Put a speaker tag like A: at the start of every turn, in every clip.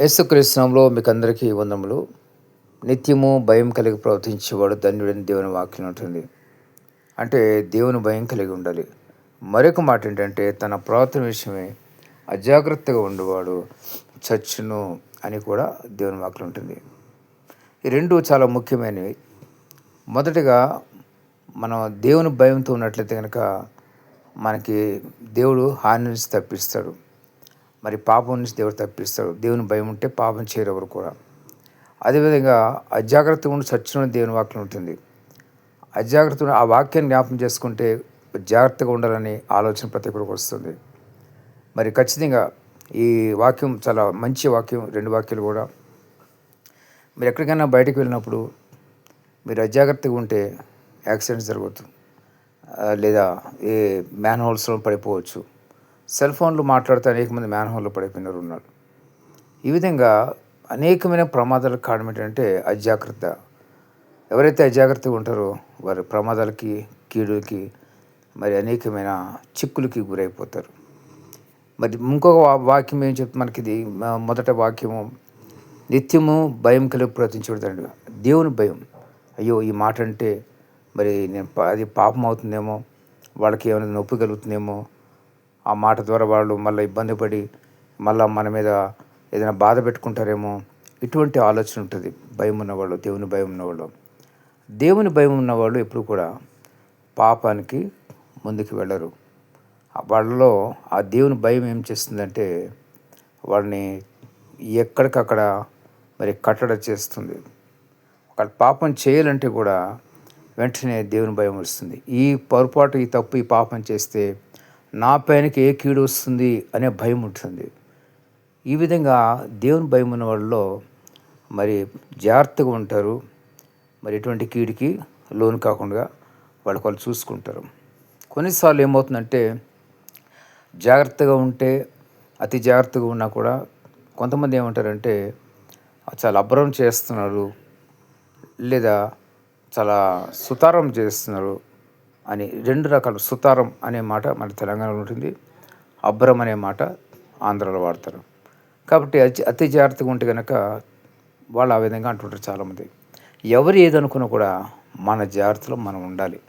A: యేసుక్రీస్తునంలో మీకు అందరికీ వందములు నిత్యము భయం కలిగి ప్రవర్తించేవాడు ధన్యుడని దేవుని వాక్యం ఉంటుంది అంటే దేవుని భయం కలిగి ఉండాలి. మరొక మాట ఏంటంటే తన ప్రవర్తన విషయమే అజాగ్రత్తగా ఉండేవాడు చచ్చును అని కూడా దేవుని వాక్యం ఉంటుంది ఈ రెండు చాలా ముఖ్యమైనవి. మొదటిగా మనం దేవుని భయంతో ఉన్నట్లయితే కనుక మనకి దేవుడు హాని నుంచి తప్పిస్తాడు. మరి పాపం నుంచి దేవుడు తప్పిస్తాడు. దేవుని భయం ఉంటే పాపం చేయరెవరు కూడా. అదేవిధంగా అజాగ్రత్త ఉండి సచ్చిన దేవుని వాక్యం ఉంటుంది. అజాగ్రత్త ఆ వాక్యాన్ని జ్ఞాపం చేసుకుంటే జాగ్రత్తగా ఉండాలని ఆలోచన ప్రతి ఒక్కరికి వస్తుంది. మరి ఖచ్చితంగా ఈ వాక్యం చాలా మంచి వాక్యం రెండు వాక్యాలు కూడా. మీరు ఎక్కడికైనా బయటకు వెళ్ళినప్పుడు మీరు అజాగ్రత్తగా ఉంటే యాక్సిడెంట్స్ జరగవచ్చు. లేదా ఏ మ్యాన్ హోల్స్లో పడిపోవచ్చు. సెల్ ఫోన్లు మాట్లాడితే అనేక మంది మ్యాన్హోల్లో పడిపోయినారు ఉన్నారు. ఈ విధంగా అనేకమైన ప్రమాదాలకు కారణం ఏంటంటే అజాగ్రత్త. ఎవరైతే అజాగ్రత్తగా ఉంటారో వారి ప్రమాదాలకి కీడులకి మరి అనేకమైన చిక్కులకి గురైపోతారు. మరి ఇంకొక వాక్యం ఏం చెప్తే మనకి ఇది మొదట వాక్యము నిత్యము భయం కలిగి ప్రవర్తించబడతాడు దేవుని భయం. అయ్యో ఈ మాట అంటే మరి నేను అది పాపం అవుతుందేమో వాళ్ళకి ఏమైనా నొప్పి కలుగుతుందేమో ఆ మాట ద్వారా వాళ్ళు మళ్ళీ ఇబ్బంది పడి మళ్ళీ మన మీద ఏదైనా బాధ పెట్టుకుంటారేమో ఇటువంటి ఆలోచన ఉంటుంది. భయం ఉన్నవాళ్ళు దేవుని భయం ఉన్నవాళ్ళు. దేవుని భయం ఉన్నవాళ్ళు ఎప్పుడు కూడా పాపానికి ముందుకు వెళ్ళరు. వాళ్ళలో ఆ దేవుని భయం ఏం చేస్తుందంటే వాళ్ళని ఎక్కడికక్కడ మరి కట్టడ చేస్తుంది. ఒక పాపం చేయాలంటే కూడా వెంటనే దేవుని భయం వస్తుంది. ఈ పొరపాటు ఈ తప్పు ఈ పాపం చేస్తే నా పైనకి ఏ కీడు వస్తుంది అనే భయం ఉంటుంది. ఈ విధంగా దేవుని భయం ఉన్న వాళ్ళలో మరి జాగ్రత్తగా ఉంటారు. మరి ఎటువంటి కీడికి లోన్ కాకుండా వాళ్ళకి వాళ్ళు చూసుకుంటారు. కొన్నిసార్లు ఏమవుతుందంటే జాగ్రత్తగా ఉంటే అతి జాగ్రత్తగా ఉన్నా కూడా కొంతమంది ఏమంటారంటే చాలా అభ్రం చేస్తున్నారు లేదా చాలా సుతారం చేస్తున్నారు. అని రెండు రకాల సుతారం అనే మాట మన తెలంగాణలో ఉంటుంది. అబ్బరం అనే మాట ఆంధ్రాలో వాడతారు. కాబట్టి అతి అతి జాగ్రత్తగా ఉంటే కనుక వాళ్ళు ఆ విధంగా అంటుంటారు చాలామంది. ఎవరు ఏదనుకున్నా కూడా మన జాగ్రత్తలో మనం ఉండాలి.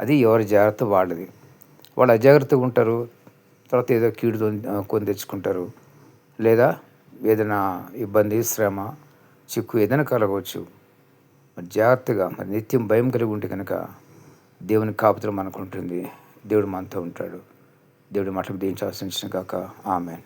A: అది ఎవరి జాగ్రత్త వాళ్ళది. వాళ్ళు అజాగ్రత్తగా ఉంటారు తర్వాత ఏదో కీడు కొని తెచ్చుకుంటారు. లేదా ఏదైనా ఇబ్బంది శ్రమ చిక్కు ఏదైనా కలగవచ్చు. జాగ్రత్తగా మరి నిత్యం భయం కలిగి ఉంటే కనుక దేవుని కాపుతలు మనకు ఉంటుంది దేవుడు మనతో ఉంటాడు. దేవుడు మాటలు దీనికి కాక ఆమె